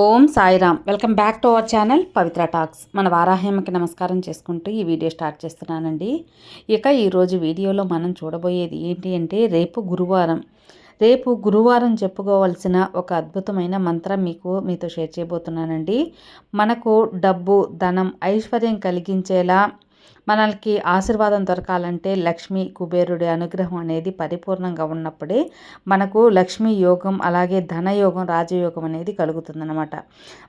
Om Sairam. Welcome back to our channel Pavitra talks. మన వారాహ్యమకి నమస్కారం చేసుకుంటూ ఈ వీడియో స్టార్ట్ చేస్తున్నానండి. ఇక ఈరోజు వీడియోలో మనం చూడబోయేది ఏంటి అంటే రేపు గురువారం. రేపు గురువారం చెప్పుకోవాల్సిన ఒక అద్భుతమైన మంత్రం మీకు మీతో షేర్ చేయబోతున్నానండి. మనకు డబ్బు ధనం ఐశ్వర్యం కలిగించేలా మనకి ఆశీర్వాదం దొరకాలంటే లక్ష్మి కుబేరుడి అనుగ్రహం అనేది పరిపూర్ణంగా ఉన్నప్పుడే మనకు లక్ష్మీ యోగం అలాగే ధనయోగం రాజయోగం అనేది కలుగుతుందన్నమాట.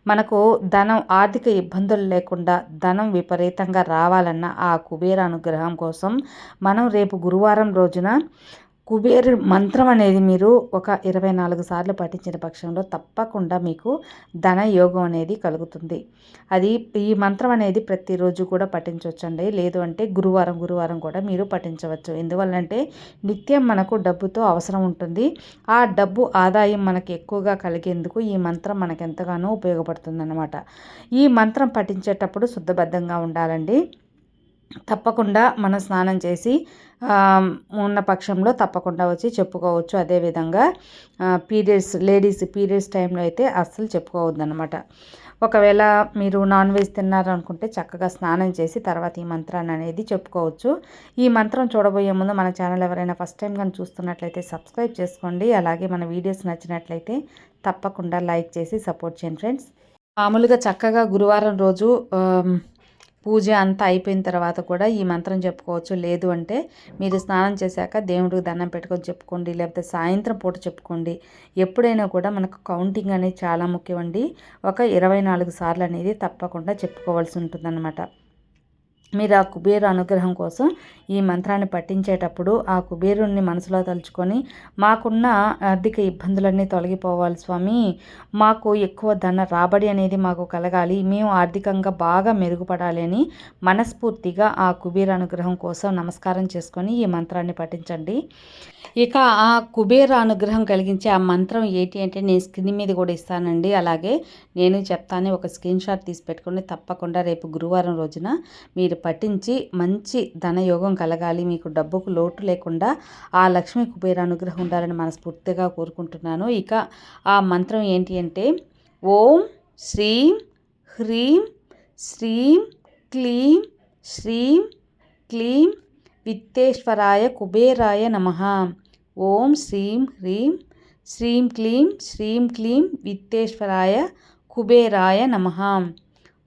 మనకు ధనం ఆర్థిక ఇబ్బందులు లేకుండా ధనం విపరీతంగా రావాలన్న ఆ కుబేర అనుగ్రహం కోసం మనం రేపు గురువారం రోజున కుబేరు మంత్రం అనేది మీరు ఒక ఇరవై నాలుగు సార్లు పఠించిన పక్షంలో తప్పకుండా మీకు ధన యోగం అనేది కలుగుతుంది. అది ఈ మంత్రం అనేది ప్రతిరోజు కూడా పఠించవచ్చండి. లేదు అంటే గురువారం గురువారం కూడా మీరు పఠించవచ్చు. ఎందువల్లంటే నిత్యం మనకు డబ్బుతో అవసరం ఉంటుంది. ఆ డబ్బు ఆదాయం మనకి ఎక్కువగా కలిగేందుకు ఈ మంత్రం మనకు ఎంతగానో ఉపయోగపడుతుంది ఈ మంత్రం పఠించేటప్పుడు శుద్ధబద్ధంగా ఉండాలండి. తప్పకుండా మనం స్నానం చేసి ఉన్న పక్షంలో తప్పకుండా వచ్చి చెప్పుకోవచ్చు. అదేవిధంగా పీరియడ్స్ లేడీస్ పీరియడ్స్ టైంలో అయితే అస్సలు చెప్పుకోవద్దు అనమాట ఒకవేళ మీరు నాన్ వెజ్ తిన్నారనుకుంటే చక్కగా స్నానం చేసి తర్వాత ఈ మంత్రాన్ని అనేది చెప్పుకోవచ్చు. ఈ మంత్రం చూడబోయే ముందు మన ఛానల్ ఎవరైనా ఫస్ట్ టైం కానీ చూస్తున్నట్లయితే సబ్స్క్రైబ్ చేసుకోండి. అలాగే మన వీడియోస్ నచ్చినట్లయితే తప్పకుండా లైక్ చేసి సపోర్ట్ చేయండి ఫ్రెండ్స్. మామూలుగా చక్కగా గురువారం రోజు పూజ అంతా అయిపోయిన తర్వాత కూడా ఈ మంత్రం చెప్పుకోవచ్చు. లేదు అంటే మీరు స్నానం చేశాక దేవుడికి దండం పెట్టుకొని చెప్పుకోండి లేకపోతే సాయంత్రం పూట చెప్పుకోండి. ఎప్పుడైనా కూడా మనకు కౌంటింగ్ అనేది చాలా ముఖ్యమండి ఒక ఇరవై నాలుగు సార్లు అనేది తప్పకుండా చెప్పుకోవాల్సి ఉంటుందన్నమాట. మీరు ఆ కుబేరు అనుగ్రహం కోసం ఈ మంత్రాన్ని పఠించేటప్పుడు ఆ కుబేరుణ్ణి మనసులో తలుచుకొని మాకున్న ఆర్థిక ఇబ్బందులన్నీ తొలగిపోవాలి స్వామి. మాకు ఎక్కువ ధన రాబడి అనేది మాకు కలగాలి. మేము ఆర్థికంగా బాగా మెరుగుపడాలి అని మనస్ఫూర్తిగా ఆ కుబేరు అనుగ్రహం కోసం నమస్కారం చేసుకొని ఈ మంత్రాన్ని పఠించండి. ఇక ఆ కుబేర అనుగ్రహం కలిగించే ఆ మంత్రం ఏంటి అంటే నేను స్క్రీన్ మీద కూడా ఇస్తానండి. అలాగే నేను చెప్తాను ఒక స్క్రీన్ షాట్ తీసి పెట్టుకుని తప్పకుండా రేపు గురువారం రోజున మీరు పఠించి మంచి ధనయోగం కలగాలి. మీకు డబ్బుకు లోటు లేకుండా ఆ లక్ష్మీ కుబేర అనుగ్రహం ఉండాలని మనస్ఫూర్తిగా కోరుకుంటున్నాను. ఇక ఆ మంత్రం ఏంటి అంటే ఓం శ్రీం హ్రీం శ్రీం క్లీం శ్రీం క్లీం విత్తేశ్వరాయ కుబేరాయ నమ. ఓం శ్రీం హ్రీం శ్రీం క్లీం శ్రీం క్లీం విత్తేశ్వరాయ కుబేరాయ నమ.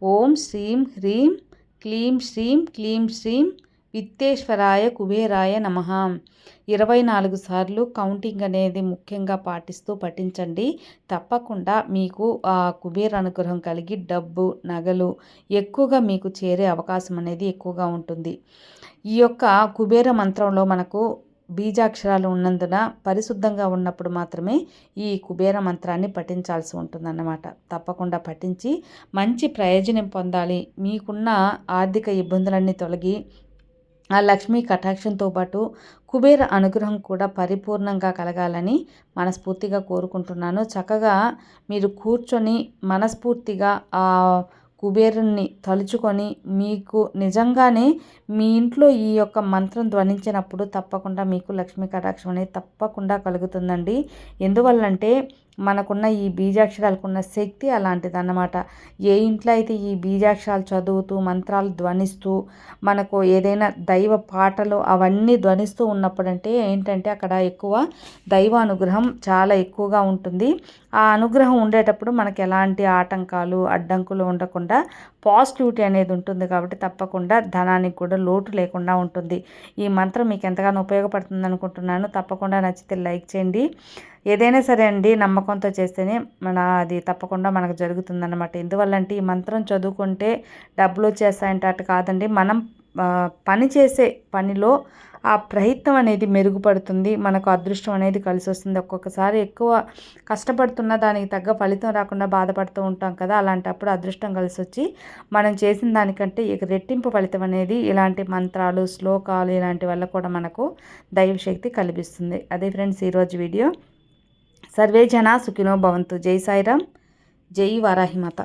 ఓం శ్రీం హ్రీం క్లీం శ్రీం క్లీం శ్రీం విత్తేశ్వరాయ కుబేరాయ నమ. ఇరవై నాలుగు సార్లు కౌంటింగ్ అనేది ముఖ్యంగా పాటిస్తూ పఠించండి. తప్పకుండా మీకు ఆ కుబేర అనుగ్రహం కలిగి డబ్బు నగలు ఎక్కువగా మీకు చేరే అవకాశం అనేది ఎక్కువగా ఉంటుంది. ఈ యొక్క కుబేర మంత్రంలో మనకు బీజాక్షరాలు ఉన్నందున పరిశుద్ధంగా ఉన్నప్పుడు మాత్రమే ఈ కుబేర మంత్రాన్ని పఠించాల్సి ఉంటుందన్నమాట. తప్పకుండా పఠించి మంచి ప్రయోజనం పొందాలి. మీకున్న ఆర్థిక ఇబ్బందులన్నీ తొలగి ఆ లక్ష్మీ కటాక్షంతో పాటు కుబేర అనుగ్రహం కూడా పరిపూర్ణంగా కలగాలని మనస్ఫూర్తిగా కోరుకుంటున్నాను. చక్కగా మీరు కూర్చొని మనస్ఫూర్తిగా కుబేరుణ్ణి తలుచుకొని మీకు నిజంగానే మీ ఇంట్లో ఈ యొక్క మంత్రం ధ్వనించినప్పుడు తప్పకుండా మీకు లక్ష్మీ కటాక్షం అనేది తప్పకుండా కలుగుతుందండి. ఎందువల్లంటే మనకున్న ఈ బీజాక్షరాలకున్న శక్తి అలాంటిది అన్నమాట ఏ ఇంట్లో అయితే ఈ బీజాక్షరాలు చదువుతూ మంత్రాలు ధ్వనిస్తూ మనకు ఏదైనా దైవ పాటలు అవన్నీ ధ్వనిస్తూ ఉన్నప్పుడంటే ఏంటంటే అక్కడ ఎక్కువ దైవ అనుగ్రహం చాలా ఎక్కువగా ఉంటుంది. ఆ అనుగ్రహం ఉండేటప్పుడు మనకు ఎలాంటి ఆటంకాలు అడ్డంకులు ఉండకుండా పాజిటివిటీ అనేది ఉంటుంది కాబట్టి తప్పకుండా ధనానికి కూడా లోటు లేకుండా ఉంటుంది. ఈ మంత్రం మీకు ఎంతగానో ఉపయోగపడుతుంది అనుకుంటున్నాను. తప్పకుండా నచ్చితే లైక్ చేయండి. ఏదైనా సరే అండి నమ్మకంతో చేస్తేనే మన అది తప్పకుండా మనకు జరుగుతుందన్నమాట. ఎందువల్లంటే ఈ మంత్రం చదువుకుంటే డబ్బులు వచ్చేస్తాయంటే అటు కాదండి. మనం పని చేసే పనిలో ఆ ప్రయత్నం అనేది మెరుగుపడుతుంది. మనకు అదృష్టం అనేది కలిసి వస్తుంది ఒక్కొక్కసారి ఎక్కువ కష్టపడుతున్న దానికి తగ్గ ఫలితం రాకుండా బాధపడుతూ ఉంటాం కదా అలాంటప్పుడు అదృష్టం కలిసి వచ్చి మనం చేసిన దానికంటే ఇక రెట్టింపు ఫలితం అనేది ఇలాంటి మంత్రాలు శ్లోకాలు ఇలాంటి వల్ల కూడా మనకు దైవశక్తి కల్పిస్తుంది. అదే ఫ్రెండ్స్ ఈరోజు వీడియో. సర్వే జన సుఖినో భవంతు. జై సాయిరామ్. జై వారాహిమాత